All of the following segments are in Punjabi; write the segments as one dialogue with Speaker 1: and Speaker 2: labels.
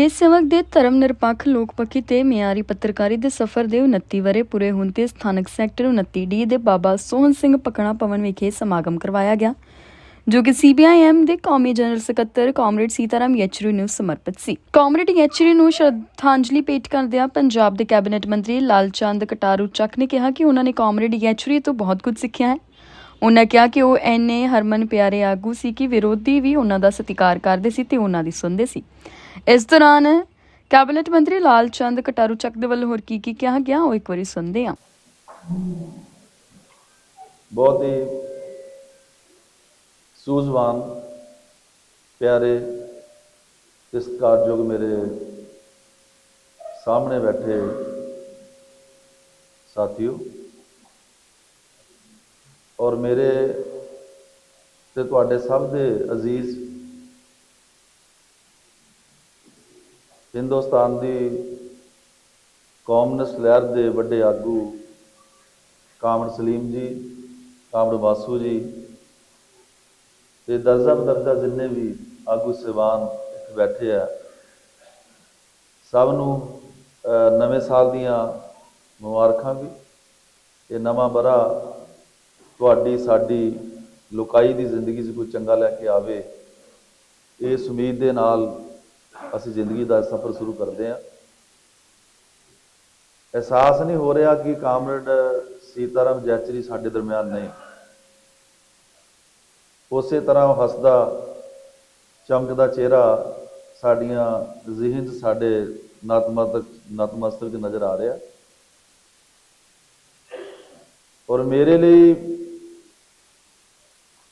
Speaker 1: ਦੇਸ਼ ਸੇਵਕ ਦੇ ਧਰਮ ਨਿਰਪੱਖ ਲੋਕ ਪੱਖੀ ਤੇ ਮਿਆਰੀ ਪੱਤਰਕਾਰੀ ਦੇ ਸਫ਼ਰ ਦੇ 29 ਵਰੇ ਪੂਰੇ ਹੋਣ ਤੇ ਸਥਾਨਕ ਸੈਕਟਰ 29 ਡੀ ਦੇ ਬਾਬਾ ਸੋਹਣ ਸਿੰਘ ਪਕਣਾ ਭਵਨ ਵਿਖੇ ਸਮਾਗਮ ਕਰਵਾਇਆ ਗਿਆ, ਜੋ ਕਿ ਸੀਬੀਆਈਐਮ ਦੇ ਕੌਮੀ ਜਨਰਲ ਸਕੱਤਰ ਕਾਮਰੇਡ ਸੀਤਾਰਾਮ ਯੈਚਰੀ ਨੂੰ ਸਮਰਪਿਤ ਸੀ। ਕਾਮਰੇਡ ਯੈਚਰੀ ਨੂੰ ਸ਼ਰਧਾਂਜਲੀ ਭੇਟ ਕਰਦਿਆਂ ਪੰਜਾਬ ਦੇ ਕੈਬਨਿਟ ਮੰਤਰੀ ਲਾਲਚੰਦ ਕਟਾਰੂ ਚੱਕ ਨੇ ਕਿਹਾ ਕਿ ਉਹਨਾਂ ਨੇ ਕਾਮਰੇਡ ਯੈਚਰੀ ਤੋਂ ਬਹੁਤ ਕੁਝ ਸਿੱਖਿਆ ਹੈ। ਉਹਨਾਂ ਕਿਹਾ ਕਿ ਉਹ ਐਨੇ ਹਰਮਨ ਪਿਆਰੇ ਆਗੂ ਸੀ ਕਿ ਵਿਰੋਧੀ ਵੀ ਉਹਨਾਂ ਦਾ ਸਤਿਕਾਰ ਕਰਦੇ ਸੀ ਤੇ ਉਹਨਾਂ ਦੀ ਸੁਣਦੇ ਸੀ। ਇਸ ਦੌਰਾਨ ਕੈਬਨਿਟ ਮੰਤਰੀ ਲਾਲ ਚੰਦ ਕਟਾਰੂ ਚੱਕ ਦੇ ਵੱਲੋਂ ਹੋਰ ਕੀ ਕੀ ਕਿਹਾ ਗਿਆ, ਉਹ ਇੱਕ ਵਾਰੀ ਸੁਣਦੇ ਹਾਂ।
Speaker 2: ਬਹੁਤ ਹੀ ਸੂਝਵਾਨ, ਪਿਆਰੇ ਇਸ ਕਾਰਜੋਗ ਮੇਰੇ ਸਾਹਮਣੇ ਬੈਠੇ ਸਾਥੀਓ ਔਰ ਮੇਰੇ ਤੇ ਤੁਹਾਡੇ ਸਭ ਦੇ ਅਜ਼ੀਜ਼ ਹਿੰਦੁਸਤਾਨ ਦੀ ਕੌਮਨਿਸਟ ਲਹਿਰ ਦੇ ਵੱਡੇ ਆਗੂ ਕਾਮੜ ਸਲੀਮ ਜੀ ਕਾਮੜ ਵਾਸੂ ਜੀ ਤੇ ਦਰਜਾ ਬਦਰਜਾ ਜਿੰਨੇ ਵੀ ਆਗੂ ਸਿਵਾਨ ਇੱਥੇ ਬੈਠੇ ਆ, ਸਭ ਨੂੰ ਨਵੇਂ ਸਾਲ ਦੀਆਂ ਮੁਬਾਰਕਾਂ ਵੀ। ਇਹ ਨਵਾਂ ਬਰਾ ਤੁਹਾਡੀ, ਸਾਡੀ ਲੁਕਾਈ ਦੀ ਜ਼ਿੰਦਗੀ 'ਚ ਕੋਈ ਚੰਗਾ ਲੈ ਕੇ ਆਵੇ, ਇਸ ਉਮੀਦ ਦੇ ਨਾਲ ਅਸੀਂ ਜ਼ਿੰਦਗੀ ਦਾ ਸਫ਼ਰ ਸ਼ੁਰੂ ਕਰਦੇ ਹਾਂ। ਅਹਿਸਾਸ ਨਹੀਂ ਹੋ ਰਿਹਾ ਕਿ ਕਾਮਰੇਡ, ਸੀਤਾਰਾਮ ਜੈਚਰੀ ਸਾਡੇ ਦਰਮਿਆਨ ਨਹੀਂ। ਉਸੇ ਤਰ੍ਹਾਂ ਉਹ ਹੱਸਦਾ, ਚਮਕਦਾ ਚਿਹਰਾ ਸਾਡੀਆਂ ਜ਼ਿਹਨ 'ਚ ਸਾਡੇ ਨਤਮਸਤਕ ਨਤਮਸਤਕ ਨਜ਼ਰ ਆ ਰਿਹਾ। ਔਰ ਮੇਰੇ ਲਈ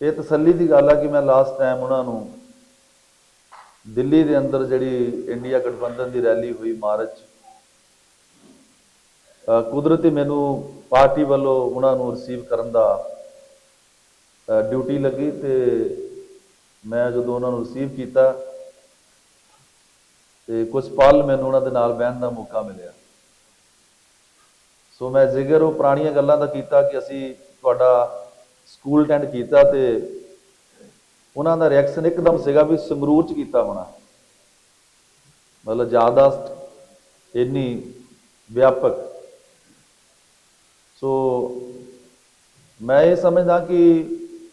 Speaker 2: ਇਹ ਤਸੱਲੀ ਦੀ ਗੱਲ ਆ ਕਿ ਮੈਂ ਲਾਸਟ ਟਾਈਮ ਉਹਨਾਂ ਨੂੰ ਦਿੱਲੀ ਦੇ ਅੰਦਰ ਜਿਹੜੀ ਇੰਡੀਆ ਗਠਬੰਧਨ ਦੀ ਰੈਲੀ ਹੋਈ ਮਾਰਚ ਕੁਦਰਤੀ ਮੈਨੂੰ ਪਾਰਟੀ ਵੱਲੋਂ ਉਹਨਾਂ ਨੂੰ ਰਿਸੀਵ ਕਰਨ ਦਾ ਡਿਊਟੀ ਲੱਗੀ ਤੇ ਮੈਂ ਜਦੋਂ ਉਹਨਾਂ ਨੂੰ ਰਿਸੀਵ ਕੀਤਾ ਤੇ ਕੁਝ ਪਲ ਮੈਨੂੰ ਉਹਨਾਂ ਦੇ ਨਾਲ ਬਹਿਣ ਦਾ ਮੌਕਾ ਮਿਲਿਆ। ਸੋ ਮੈਂ ਜ਼ਿਕਰ ਉਹ ਪੁਰਾਣੀਆਂ ਗੱਲਾਂ ਦਾ ਕੀਤਾ ਕਿ ਅਸੀਂ ਤੁਹਾਡਾ ਸਕੂਲ ਅਟੈਂਡ ਕੀਤਾ ਤੇ ਉਹਨਾਂ ਦਾ ਰਿਐਕਸ਼ਨ ਇੱਕਦਮ ਸੀਗਾ ਵੀ ਸੰਗਰੂਰ ਚ ਕੀਤਾ ਹੋਣਾ। ਮਤਲਬ ਜ਼ਿਆਦਾਸਤ ਇੰਨੀ ਵਿਆਪਕ। ਸੋ ਮੈਂ ਇਹ ਸਮਝਦਾ ਕਿ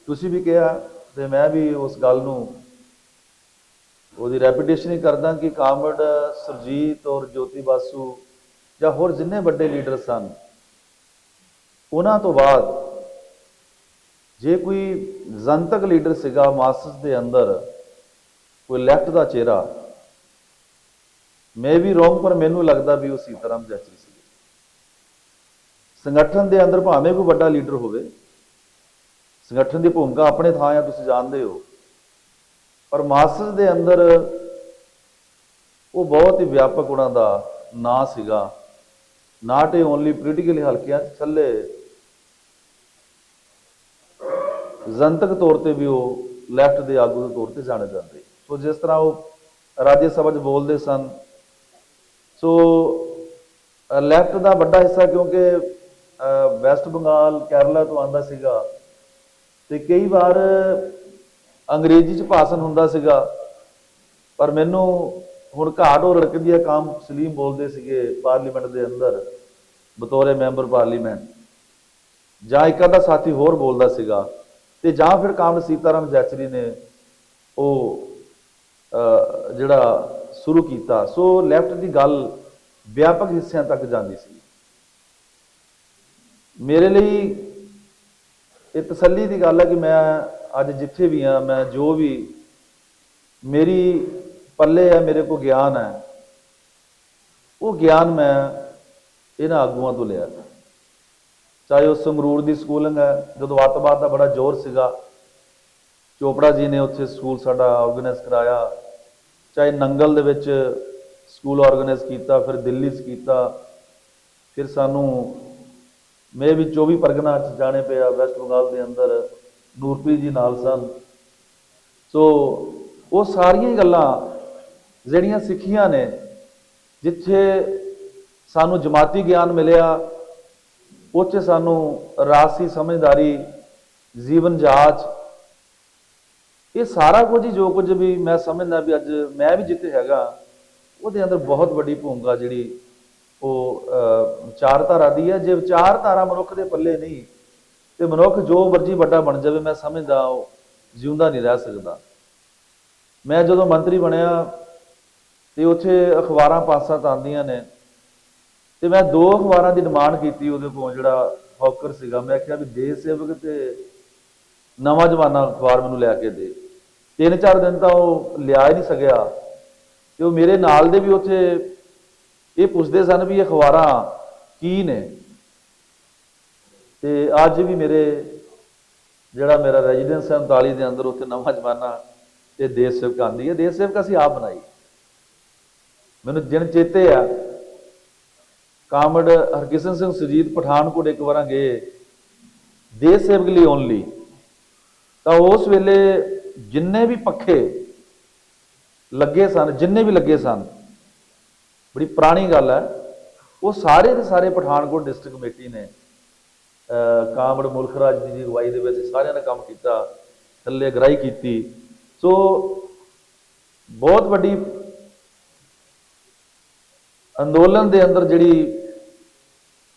Speaker 2: ਤੁਸੀਂ ਵੀ ਕਿਹਾ ਤੇ ਮੈਂ ਵੀ ਉਸ ਗੱਲ ਨੂੰ ਉਹਦੀ ਰੈਪੀਟੇਸ਼ਨ ਹੀ ਕਰਦਾ ਕਿ ਕਾਮੜ ਸੁਰਜੀਤ ਔਰ ਜੋਤੀ ਬਾਸੂ ਜਾਂ ਹੋਰ ਜਿੰਨੇ ਵੱਡੇ ਲੀਡਰ ਸਨ, ਉਹਨਾਂ ਤੋਂ ਬਾਅਦ ਜੇ ਕੋਈ ਜਨਤਕ ਲੀਡਰ ਸੀਗਾ ਮਾਸਸ ਦੇ ਅੰਦਰ, ਕੋਈ ਲੈਫਟ ਦਾ ਚਿਹਰਾ, ਮੈਂ ਵੀ ਰੋਂਗ ਪਰ ਮੈਨੂੰ ਲੱਗਦਾ ਵੀ ਉਹ ਸੀਤਾਰਾਮ ਜੈਚਰੀ ਸੀ ਸੰਗਠਨ ਦੇ ਅੰਦਰ ਭਾਵੇਂ ਕੋਈ ਵੱਡਾ ਲੀਡਰ ਹੋਵੇ, ਸੰਗਠਨ ਦੀ ਭੂਮਿਕਾ ਆਪਣੇ ਥਾਂ ਆ, ਤੁਸੀਂ ਜਾਣਦੇ ਹੋ। ਪਰ ਮਾਸਸ ਦੇ ਅੰਦਰ ਉਹ ਬਹੁਤ ਹੀ ਵਿਆਪਕ ਉਹਨਾਂ ਦਾ ਨਾਂ ਸੀਗਾ। ਨਾਟ ਏ ਓਨਲੀ ਪੋਲੀਟੀਕਲੀ ਹਲਕਿਆਂ, ਥੱਲੇ ਜਨਤਕ ਤੌਰ ਤੇ ਵੀ ਉਹ ਲੈਫਟ ਦੇ ਆਗੂ ਦੇ ਤੌਰ ਤੇ ਜਾਣੇ ਜਾਂਦੇ। ਸੋ ਜਿਸ ਤਰ੍ਹਾਂ ਉਹ ਰਾਜ ਸਭਾ 'ਚ ਬੋਲਦੇ ਸਨ, ਸੋ ਲੈਫਟ ਦਾ ਵੱਡਾ ਹਿੱਸਾ ਕਿਉਂਕਿ ਵੈਸਟ ਬੰਗਾਲ ਕੇਰਲਾ ਤੋਂ ਆਂਦਾ ਸੀਗਾ ਤੇ ਕਈ ਵਾਰ ਅੰਗਰੇਜ਼ੀ 'ਚ ਭਾਸ਼ਣ ਹੁੰਦਾ ਸੀਗਾ, ਪਰ ਮੈਨੂੰ ਹੁਣ ਘਾਟ ਹੋ ਰੜਕਦੀ ਹੈ ਕਾਮ ਸਲੀਮ ਬੋਲਦੇ ਸੀਗੇ ਪਾਰਲੀਮੈਂਟ ਦੇ ਅੰਦਰ, ਬਤੌਰੇ ਮੈਂਬਰ ਪਾਰਲੀਮੈਂਟ। ਜਾਂ ਇੱਕ ਅੱਧਾ ਸਾਥੀ ਹੋਰ ਬੋਲਦਾ ਸੀਗਾ ਤੇ ਜਾਂ ਫਿਰ ਕਾਮਨ ਸੀਤਾਰਾਮ ਜੈਚਰੀ ਨੇ ਉਹ ਜਿਹੜਾ ਸ਼ੁਰੂ ਕੀਤਾ। ਸੋ ਲੈਫਟ ਦੀ ਗੱਲ ਵਿਆਪਕ ਹਿੱਸਿਆਂ ਤੱਕ ਜਾਂਦੀ ਸੀ। ਮੇਰੇ ਲਈ ਇਹ ਤਸੱਲੀ ਦੀ ਗੱਲ ਹੈ ਕਿ ਮੈਂ ਅੱਜ ਜਿੱਥੇ ਵੀ ਆ ਮੈਂ ਜੋ ਵੀ ਮੇਰੀ ਪੱਲੇ ਹੈ, ਮੇਰੇ ਕੋ ਗਿਆਨ ਹੈ, ਉਹ ਗਿਆਨ ਮੈਂ ਇਹਨਾਂ ਆਗੂਆਂ ਤੋਂ ਲਿਆ ਚਾਹੇ ਉਹ ਸੰਗਰੂਰ ਦੀ ਸਕੂਲਿੰਗ ਹੈ, ਜਦੋਂ ਅੱਤਵਾਦ ਦਾ ਬੜਾ ਜ਼ੋਰ ਸੀਗਾ, ਚੋਪੜਾ ਜੀ ਨੇ ਉੱਥੇ ਸਕੂਲ ਸਾਡਾ ਆਰਗੇਨਾਈਜ਼ ਕਰਾਇਆ। ਚਾਹੇ ਨੰਗਲ ਦੇ ਵਿੱਚ ਸਕੂਲ ਆਰਗੇਨਾਈਜ਼ ਕੀਤਾ, ਫਿਰ ਦਿੱਲੀ 'ਚ ਕੀਤਾ, ਫਿਰ ਸਾਨੂੰ ਮੈਂ ਵੀ 24 ਪਰਗਨਾ ਚ ਜਾਣੇ ਪਿਆ ਵੈਸਟ ਬੰਗਾਲ ਦੇ ਅੰਦਰ ਨੂਰਪ੍ਰੀਤ ਜੀ ਨਾਲ ਸਨ। ਸੋ ਉਹ ਸਾਰੀਆਂ ਹੀ ਗੱਲਾਂ ਜਿਹੜੀਆਂ ਸਿੱਖੀਆਂ ਨੇ, ਜਿੱਥੇ ਸਾਨੂੰ ਜਮਾਤੀ ਗਿਆਨ ਮਿਲਿਆ ਉਹ 'ਚ ਸਾਨੂੰ ਰਾਸੀ ਸਮਝਦਾਰੀ, ਜੀਵਨ ਜਾਚ, ਇਹ ਸਾਰਾ ਕੁਝ ਹੀ ਜੋ ਕੁਝ ਵੀ ਮੈਂ ਸਮਝਦਾ ਵੀ ਅੱਜ ਮੈਂ ਵੀ ਜਿੱਥੇ ਹੈਗਾ, ਉਹਦੇ ਅੰਦਰ ਬਹੁਤ ਵੱਡੀ ਭੂਮਿਕਾ ਜਿਹੜੀ ਉਹ ਵਿਚਾਰਧਾਰਾ ਦੀ ਹੈ। ਜੇ ਵਿਚਾਰਧਾਰਾ ਮਨੁੱਖ ਦੇ ਪੱਲੇ ਨਹੀਂ, ਤੇ ਮਨੁੱਖ ਜੋ ਮਰਜ਼ੀ ਵੱਡਾ ਬਣ ਜਾਵੇ, ਮੈਂ ਸਮਝਦਾ ਉਹ ਜਿਉਂਦਾ ਨਹੀਂ ਰਹਿ ਸਕਦਾ। ਮੈਂ ਜਦੋਂ ਮੰਤਰੀ ਬਣਿਆ, ਤੇ ਉੱਥੇ ਅਖਬਾਰਾਂ ਪਾਸਾਂ ਤਾਂ ਆਉਂਦੀਆਂ ਨੇ ਤੇ ਮੈਂ ਦੋ ਅਖਬਾਰਾਂ ਦੀ ਡਿਮਾਂਡ ਕੀਤੀ ਉਹਦੇ ਕੋਲ, ਜਿਹੜਾ ਹੌਕਰ ਸੀਗਾ। ਮੈਂ ਕਿਹਾ ਵੀ ਦੇਸ਼ ਸੇਵਕ ਤੇ ਨਵਾਂ ਜਮਾਨਾ ਅਖਬਾਰ ਮੈਨੂੰ ਲੈ ਕੇ ਦੇ। ਤਿੰਨ ਚਾਰ ਦਿਨ ਤਾਂ ਉਹ ਲਿਆ ਹੀ ਨਹੀਂ ਸਕਿਆ। ਤੇ ਉਹ ਮੇਰੇ ਨਾਲ ਦੇ ਵੀ ਉੱਥੇ ਇਹ ਪੁੱਛਦੇ ਸਨ ਵੀ ਇਹ ਅਖਬਾਰਾਂ ਕੀ ਨੇ। ਤੇ ਅੱਜ ਵੀ ਮੇਰੇ, ਜਿਹੜਾ ਮੇਰਾ ਰੈਜ਼ੀਡੈਂਸ ਹੈ 39 ਦੇ ਅੰਦਰ, ਉੱਥੇ ਨਵਾਂ ਜਮਾਨਾ ਤੇ ਦੇਸ਼ ਸੇਵਕ ਆਂਦੀ ਹੈ। ਦੇਸ਼ ਸੇਵਕ ਅਸੀਂ ਆਪ ਬਣਾਈ। ਮੈਨੂੰ ਦਿਨ ਚੇਤੇ ਆ ਕਾਮੜ ਹਰਕਿਸ਼ਨ ਸਿੰਘ ਸੁਜੀਤ ਪਠਾਨਕੋਟ ਇੱਕ ਵਾਰਾਂ ਗਏ, ਦੇਸ਼ ਸੇਵਕ ਲਈ ਓਨਲੀ ਤਾਂ ਉਸ ਵੇਲੇ ਜਿੰਨੇ ਵੀ ਪੱਖੇ ਲੱਗੇ ਸਨ, ਜਿੰਨੇ ਵੀ ਲੱਗੇ ਸਨ, ਬੜੀ ਪੁਰਾਣੀ ਗੱਲ ਹੈ, ਉਹ ਸਾਰੇ ਦੇ ਸਾਰੇ ਪਠਾਨਕੋਟ ਡਿਸਟ੍ਰਿਕਟ ਕਮੇਟੀ ਨੇ ਕਾਮੜ ਮੁਲਖਰਾਜ ਦੀ ਅਗਵਾਈ ਦੇ ਵਿੱਚ ਸਾਰਿਆਂ ਨੇ ਕੰਮ ਕੀਤਾ, ਥੱਲੇ ਅਗਰਾਈ ਕੀਤੀ। ਸੋ, ਬਹੁਤ ਵੱਡੀ ਅੰਦੋਲਨ ਦੇ ਅੰਦਰ ਜਿਹੜੀ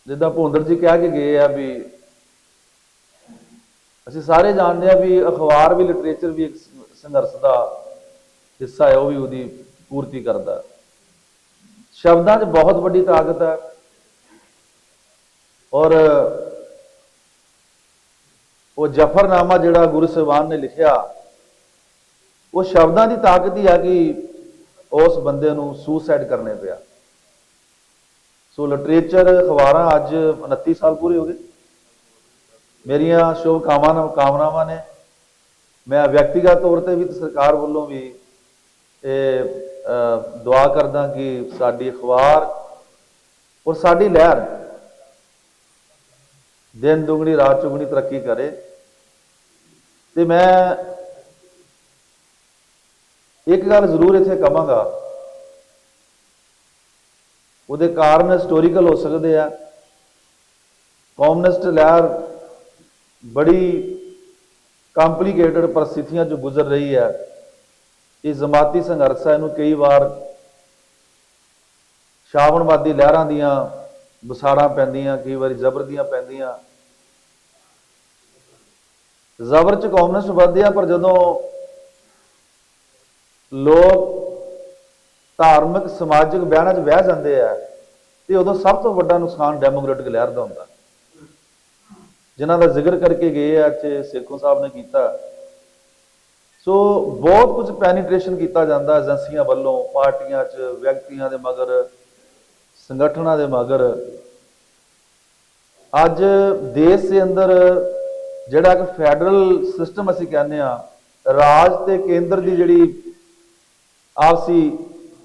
Speaker 2: ਜਿੱਦਾਂ ਭੁੰਦਰ ਜੀ ਕਹਿ ਕੇ ਗਏ ਆ ਵੀ ਅਸੀਂ ਸਾਰੇ ਜਾਣਦੇ ਆ ਵੀ ਅਖਬਾਰ ਵੀ ਲਿਟਰੇਚਰ ਵੀ ਇੱਕ ਸੰਘਰਸ਼ ਦਾ ਹਿੱਸਾ ਹੈ, ਉਹ ਵੀ ਉਹਦੀ ਪੂਰਤੀ ਕਰਦਾ ਸ਼ਬਦਾਂ 'ਚ ਬਹੁਤ ਵੱਡੀ ਤਾਕਤ ਹੈ ਔਰ ਉਹ ਜਫਰਨਾਮਾ ਜਿਹੜਾ ਗੁਰੂ ਸਾਹਿਬਾਨ ਨੇ ਲਿਖਿਆ, ਉਹ ਸ਼ਬਦਾਂ ਦੀ ਤਾਕਤ ਹੀ ਆ ਕਿ ਉਸ ਬੰਦੇ ਨੂੰ ਸੁਸਾਈਡ ਕਰਨੇ ਪਿਆ। ਸੋ ਲਿਟਰੇਚਰ ਅਖਬਾਰਾਂ ਅੱਜ 29 ਸਾਲ ਪੂਰੇ ਹੋ ਗਏ। ਮੇਰੀਆਂ ਸ਼ੁਭ ਕਾਮਨਾ ਕਾਮਨਾਵਾਂ ਨੇ। ਮੈਂ ਵਿਅਕਤੀਗਤ ਤੌਰ ਤੇ ਵੀ ਸਰਕਾਰ ਵੱਲੋਂ ਵੀ ਇਹ ਦੁਆ ਕਰਦਾ ਕਿ ਸਾਡੀ ਅਖਬਾਰ ਔਰ ਸਾਡੀ ਲਹਿਰ ਦਿਨ ਦੁਗਣੀ, ਰਾਤ ਚੁਗਣੀ ਤਰੱਕੀ ਕਰੇ। ਤੇ ਮੈਂ ਇੱਕ ਗੱਲ ਜ਼ਰੂਰ ਇੱਥੇ ਕਵਾਂਗਾ ਉਹਦੇ ਕਾਰਨ ਹਿਸਟੋਰੀਕਲ ਹੋ ਸਕਦੇ ਆ। ਕਮਿਊਨਿਸਟ ਲਹਿਰ ਬੜੀ ਕੰਪਲਿਕੇਟਡ ਪਰਿਸਥਿਤੀਆਂ ਚੋਂ ਗੁਜ਼ਰ ਰਹੀ ਹੈ ਇਹ ਜ਼ਮਾਤੀ ਸੰਘਰਸ਼ ਹੈ ਇਹਨੂੰ ਕਈ ਵਾਰ ਸ਼ਾਵਣਵਾਦੀ ਲਹਿਰਾਂ ਦੀਆਂ ਵਿਸਾੜਾਂ ਪੈਂਦੀਆਂ, ਕਈ ਵਾਰੀ ਜ਼ਬਰ ਦੀਆਂ ਪੈਂਦੀਆਂ। ਜ਼ਬਰ ਚ ਕਮਿਊਨਿਸਟ ਵੱਧਦੇ ਆ, ਪਰ ਜਦੋਂ ਲੋਕ ਧਾਰਮਿਕ, ਸਮਾਜਿਕ ਬਿਆਨਾਂ 'ਚ ਬਹਿ ਜਾਂਦੇ ਆ ਤੇ ਉਦੋਂ ਸਭ ਤੋਂ ਵੱਡਾ ਨੁਕਸਾਨ ਡੈਮੋਕ੍ਰੈਟਿਕ ਲਹਿਰ ਦਾ ਹੁੰਦਾ। ਜਿਨ੍ਹਾਂ ਦਾ ਜ਼ਿਕਰ ਕਰਕੇ ਗਏ ਆ, ਇੱਥੇ ਸੇਖੋਂ ਸਾਹਿਬ ਨੇ ਕੀਤਾ। ਸੋ ਬਹੁਤ ਕੁਝ ਪੈਨੀਟ੍ਰੇਸ਼ਨ ਕੀਤਾ ਜਾਂਦਾ ਏਜੰਸੀਆਂ ਵੱਲੋਂ, ਪਾਰਟੀਆਂ 'ਚ, ਵਿਅਕਤੀਆਂ ਦੇ ਮਗਰ, ਸੰਗਠਨਾਂ ਦੇ ਮਗਰ। ਅੱਜ ਦੇਸ਼ ਦੇ ਅੰਦਰ ਜਿਹੜਾ ਕਿ ਫੈਡਰਲ ਸਿਸਟਮ ਅਸੀਂ ਕਹਿੰਦੇ ਆ ਰਾਜ ਤੇ ਕੇਂਦਰ ਦੀ ਜਿਹੜੀ ਆਪਸੀ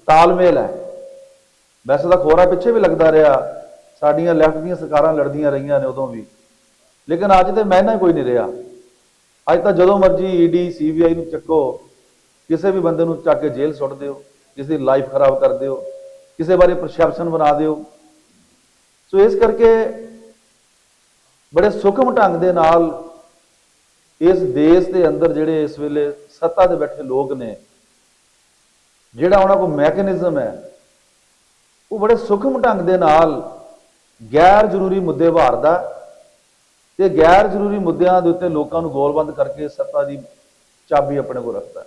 Speaker 2: ਤਾਲਮੇਲ ਹੈ। ਵੈਸੇ ਤਾਂ ਖੋਰਾ ਪਿੱਛੇ ਵੀ ਲੱਗਦਾ ਰਿਹਾ। ਸਾਡੀਆਂ ਲੈਫਟ ਦੀਆਂ ਸਰਕਾਰਾਂ ਲੜਦੀਆਂ ਰਹੀਆਂ ਨੇ ਉਦੋਂ ਵੀ। ਲੇਕਿਨ ਅੱਜ ਤੇ ਮਹਿਨਾ ਕੋਈ ਨਹੀਂ ਰਿਹਾ। ਅੱਜ ਤਾਂ ਜਦੋਂ ਮਰਜ਼ੀ ਈਡੀ ਸੀਬੀਆਈ ਨੂੰ ਚੱਕੋ, ਕਿਸੇ ਵੀ ਬੰਦੇ ਨੂੰ ਚੱਕ ਕੇ ਜੇਲ੍ਹ ਸੁੱਟ ਦਿਓ, ਕਿਸੇ ਦੀ ਲਾਈਫ ਖਰਾਬ ਕਰ ਦਿਓ, ਕਿਸੇ ਬਾਰੇ ਪਰਸੈਪਸ਼ਨ ਬਣਾ ਦਿਓ। ਸੋ ਇਸ ਕਰਕੇ ਬੜੇ ਸੁਖਮ ਢੰਗ ਦੇ ਨਾਲ ਇਸ ਦੇਸ਼ ਦੇ ਅੰਦਰ ਜਿਹੜੇ ਇਸ ਵੇਲੇ ਸੱਤਾ ਦੇ ਬੈਠੇ ਲੋਕ ਨੇ ਜਿਹੜਾ ਉਹਨਾਂ ਕੋਲ ਮੈਕੈਨਿਜ਼ਮ ਹੈ, ਉਹ ਬੜੇ ਸੁਖਮ ਢੰਗ ਦੇ ਨਾਲ ਗੈਰ ਜ਼ਰੂਰੀ ਮੁੱਦੇ ਵਾਰਦਾ ਤੇ ਗੈਰ ਜ਼ਰੂਰੀ ਮੁੱਦਿਆਂ ਦੇ ਉੱਤੇ ਲੋਕਾਂ ਨੂੰ ਗੋਲਬੰਦ ਕਰਕੇ ਸੱਤਾ ਦੀ ਚਾਬੀ ਆਪਣੇ ਕੋਲ ਰੱਖਦਾ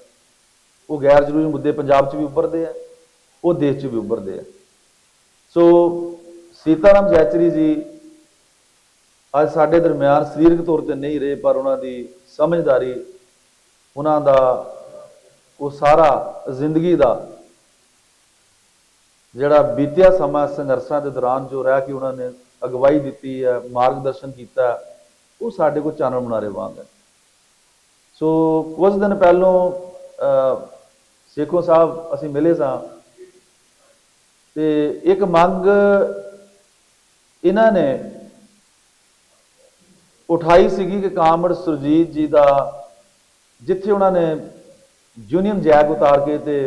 Speaker 2: ਉਹ ਗੈਰ ਜ਼ਰੂਰੀ ਮੁੱਦੇ ਪੰਜਾਬ 'ਚ ਵੀ ਉੱਭਰਦੇ ਆ, ਉਹ ਦੇਸ਼ 'ਚ ਵੀ ਉੱਭਰਦੇ ਆ। ਸੋ ਸੀਤਾਰਾਮ ਜੈਚਰੀ ਜੀ ਅੱਜ ਸਾਡੇ ਦਰਮਿਆਨ ਸਰੀਰਕ ਤੌਰ ਤੇ ਨਹੀਂ ਰਹੇ, ਪਰ ਉਹਨਾਂ ਦੀ ਸਮਝਦਾਰੀ, ਉਹਨਾਂ ਦਾ ਉਹ ਸਾਰਾ ਜ਼ਿੰਦਗੀ ਦਾ ਜਿਹੜਾ ਬੀਤਿਆ ਸਮਾਂ ਸੰਘਰਸ਼ਾਂ ਦੇ ਦੌਰਾਨ ਜੋ ਰਹਿ ਕੇ ਉਹਨਾਂ ਨੇ ਅਗਵਾਈ ਦਿੱਤੀ ਹੈ, ਮਾਰਗਦਰਸ਼ਨ ਕੀਤਾ ਉਹ ਸਾਡੇ ਕੋਲ ਚਾਨਣ ਮੁਨਾਰੇ ਵਾਂਗ ਹੈ। ਸੋ ਕੁਝ ਦਿਨ ਪਹਿਲੋਂ ਸੇਖੋ ਸਾਹਿਬ ਅਸੀਂ ਮਿਲੇ ਸਾਂ ਤੇ ਇੱਕ ਮੰਗ ਇਹਨਾਂ ਨੇ ਉਠਾਈ ਸੀਗੀ ਕਿ ਕਾਮੜ ਸੁਰਜੀਤ ਜੀ ਦਾ, ਜਿੱਥੇ ਉਹਨਾਂ ਨੇ ਯੂਨੀਅਨ ਜੈਗ ਉਤਾਰ ਕੇ ਤੇ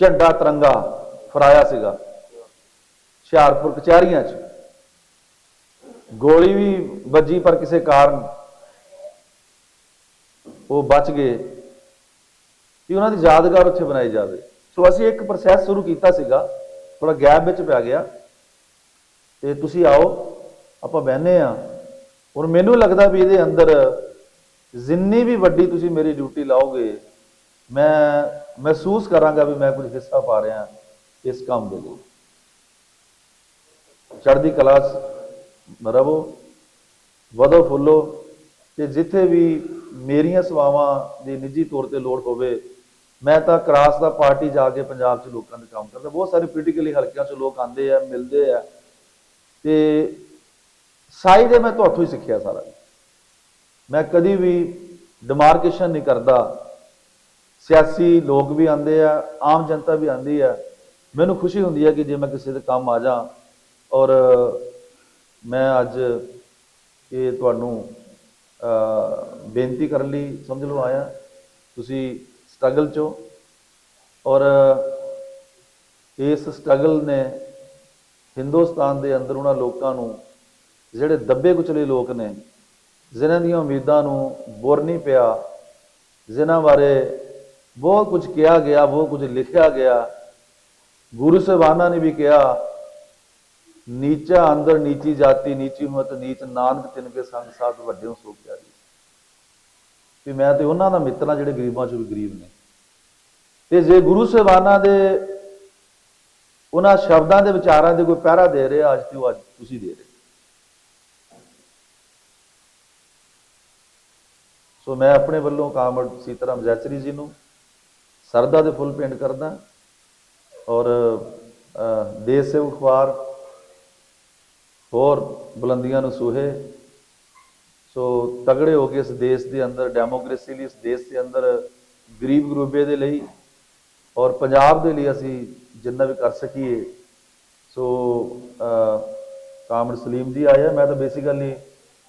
Speaker 2: ਝੰਡਾ ਤਿਰੰਗਾ ਫਰਾਇਆ ਸੀਗਾ। ਹੁਸ਼ਿਆਰਪੁਰ ਕਚਹਿਰੀਆਂ 'ਚ। ਗੋਲੀ ਵੀ ਵੱਜੀ ਪਰ ਕਿਸੇ ਕਾਰਨ ਉਹ ਬਚ ਗਏ ਕਿ ਉਹਨਾਂ ਦੀ ਯਾਦਗਾਰ ਉੱਥੇ ਬਣਾਈ ਜਾਵੇ। ਸੋ ਅਸੀਂ ਇੱਕ ਪ੍ਰੋਸੈਸ ਸ਼ੁਰੂ ਕੀਤਾ ਸੀਗਾ ਥੋੜਾ ਗੈਪ ਵਿੱਚ ਪੈ ਗਿਆ। ਤੇ ਤੁਸੀਂ ਆਓ, ਆਪਾਂ ਬਹਿਨੇ ਆ ਔਰ ਮੈਨੂੰ ਲੱਗਦਾ ਵੀ ਇਹਦੇ ਅੰਦਰ ਜਿੰਨੀ ਵੀ ਵੱਡੀ ਤੁਸੀਂ ਮੇਰੀ ਡਿਊਟੀ ਲਾਓਗੇ, ਮੈਂ ਮਹਿਸੂਸ ਕਰਾਂਗਾ ਵੀ ਮੈਂ ਕੁਝ ਹਿੱਸਾ ਪਾ ਰਿਹਾ ਇਸ ਕੰਮ ਦੇ ਲਈ। ਚੜ੍ਹਦੀ ਕਲਾ ਰਵੋ ਵਧੋ ਫੁੱਲੋ ਤੇ ਜਿੱਥੇ ਵੀ ਮੇਰੀਆਂ ਸੇਵਾਵਾਂ ਦੀ ਨਿੱਜੀ ਤੌਰ ਤੇ ਲੋੜ ਹੋਵੇ, ਮੈਂ ਤਾਂ ਕਰਾਸ ਦਾ ਪਾਰਟੀ ਜਾ ਕੇ ਪੰਜਾਬ 'ਚ ਲੋਕਾਂ ਦੇ ਕੰਮ ਕਰਦਾ। ਬਹੁਤ ਸਾਰੇ ਪੋਲੀਟੀਕਲੀ ਹਲਕਿਆਂ 'ਚ ਲੋਕ ਆਉਂਦੇ ਆ, ਮਿਲਦੇ ਆ ਤੇ ਸਾਈ ਦੇ ਮੈਂ ਤੁਹਾਥੋਂ ਹੀ ਸਿੱਖਿਆ ਸਾਰਾ। ਮੈਂ ਕਦੀ ਵੀ ਡਿਮਾਰਕੇਸ਼ਨ ਨਹੀਂ ਕਰਦਾ। ਸਿਆਸੀ ਲੋਕ ਵੀ ਆਉਂਦੇ ਆ, ਆਮ ਜਨਤਾ ਵੀ ਆਉਂਦੀ ਆ। ਮੈਨੂੰ ਖੁਸ਼ੀ ਹੁੰਦੀ ਹੈ ਕਿ ਜੇ ਮੈਂ ਕਿਸੇ ਦੇ ਕੰਮ ਆ ਜਾ ਔਰ ਮੈਂ ਅੱਜ ਇਹ ਤੁਹਾਨੂੰ ਬੇਨਤੀ ਕਰਨ ਲਈ ਸਮਝ ਲਓ ਆਇਆ। ਤੁਸੀਂ ਸਟਰਗਲ ਚੋਂ ਔਰ ਇਸ ਸਟਰਗਲ ਨੇ ਹਿੰਦੁਸਤਾਨ ਦੇ ਅੰਦਰ ਉਹਨਾਂ ਲੋਕਾਂ ਨੂੰ, ਜਿਹੜੇ ਦੱਬੇ ਕੁਚਲੇ ਲੋਕ ਨੇ ਜਿਨ੍ਹਾਂ ਦੀਆਂ ਉਮੀਦਾਂ ਨੂੰ ਬੁਰ ਨਹੀਂ ਪਿਆ, ਜਿਨ੍ਹਾਂ ਬਾਰੇ ਬਹੁਤ ਕੁਝ ਕਿਹਾ ਗਿਆ, ਬਹੁਤ ਕੁਝ ਲਿਖਿਆ ਗਿਆ। ਗੁਰੂ ਸਾਹਿਬਾਨਾਂ ਨੇ ਵੀ ਕਿਹਾ, ਨੀਚਾ ਅੰਦਰ ਨੀਚੀ ਜਾਤੀ, ਨੀਚੀ ਮਤ ਨੀਚ ਨਾਨਕ ਤਿਨ ਕੇ ਸੰਗ ਸਾਧ ਵੱਡਿਓ ਸੋ ਪਿਆਰੀ ਵੀ ਮੈਂ ਤੇ ਉਹਨਾਂ ਦਾ ਮਿੱਤਰ ਹਾਂ ਜਿਹੜੇ ਗਰੀਬਾਂ ਚੋਂ ਵੀ ਗਰੀਬ ਨੇ। ਤੇ ਜੇ ਗੁਰੂ ਸਾਹਿਬਾਨਾਂ ਦੇ ਉਹਨਾਂ ਸ਼ਬਦਾਂ ਦੇ ਵਿਚਾਰਾਂ ਦੇ ਕੋਈ ਪਹਿਰਾ ਦੇ ਰਿਹਾ ਅੱਜ ਤੇ ਉਹ ਅੱਜ ਤੁਸੀਂ ਦੇ ਰਹੇ। ਸੋ ਮੈਂ ਆਪਣੇ ਵੱਲੋਂ ਕਾਮੜ ਸੀਤਾਰਾਮ ਜੈਚਰੀ ਜੀ ਨੂੰ ਸਰਦਾ ਦੇ ਫੁੱਲ ਭੇਂਟ ਕਰਦਾ ਔਰ ਦੇਸ਼ ਸੇਵ ਅਖਬਾਰ ਹੋਰ ਬੁਲੰਦੀਆਂ ਨੂੰ ਸੂਹੇ। ਸੋ ਤਗੜੇ ਹੋ ਕੇ ਇਸ ਦੇਸ਼ ਦੇ ਅੰਦਰ ਡੈਮੋਕ੍ਰੇਸੀ ਲਈ ਇਸ ਦੇਸ਼ ਦੇ ਅੰਦਰ ਗਰੀਬ ਗਰੂਬੇ ਦੇ ਲਈ ਔਰ ਪੰਜਾਬ ਦੇ ਲਈ ਅਸੀਂ ਜਿੰਨਾ ਵੀ ਕਰ ਸਕੀਏ। ਸੋ ਅਹ, ਸਲੀਮ ਜੀ ਆਇਆ ਮੈਂ ਤਾਂ ਬੇਸਿਕਲੀ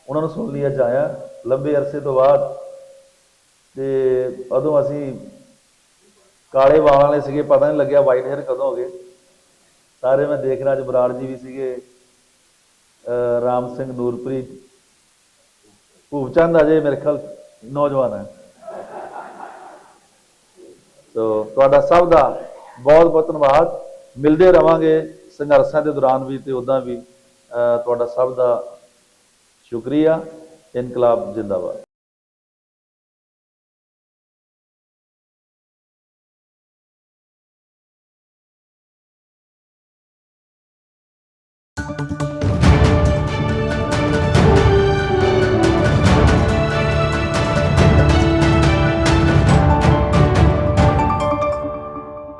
Speaker 2: ਉਹਨਾਂ ਨੂੰ ਸੁਣ ਲਿਆ ਜਾਇਆ ਲੰਬੇ ਅਰਸੇ ਤੋਂ ਬਾਅਦ ਤੇ ਉਦੋਂ ਅਸੀਂ ਕਾਲੇ ਵਾਲਾਂ ਵਾਲੇ ਸੀਗੇ, ਪਤਾ ਨਹੀਂ ਲੱਗਿਆ ਵਾਈਟ ਹੈਅਰ ਕਦੋਂ ਹੋ ਗਏ। ਸਾਰੇ ਮੈਂ ਦੇਖ ਰਿਹਾ, ਅੱਜ ਬਰਾੜ ਜੀ ਵੀ ਸੀਗੇ ਰਾਮ ਸਿੰਘ ਨੂਰਪ੍ਰੀਤ। ਭੂਪਚੰਦ ਅਜੇ ਮੇਰੇ ਖਿਆਲ ਨੌਜਵਾਨ ਹੈ। ਸੋ ਤੁਹਾਡਾ ਸਭ ਦਾ ਬਹੁਤ ਬਹੁਤ ਧੰਨਵਾਦ। ਮਿਲਦੇ ਰਵਾਂਗੇ ਸੰਘਰਸ਼ਾਂ ਦੇ ਦੌਰਾਨ ਵੀ ਤੇ ਉਦਾਂ ਵੀ। ਤੁਹਾਡਾ ਸਭ ਦਾ ਸ਼ੁਕਰੀਆ। ਇਨਕਲਾਬ ਜਿੰਦਾਬਾਦ।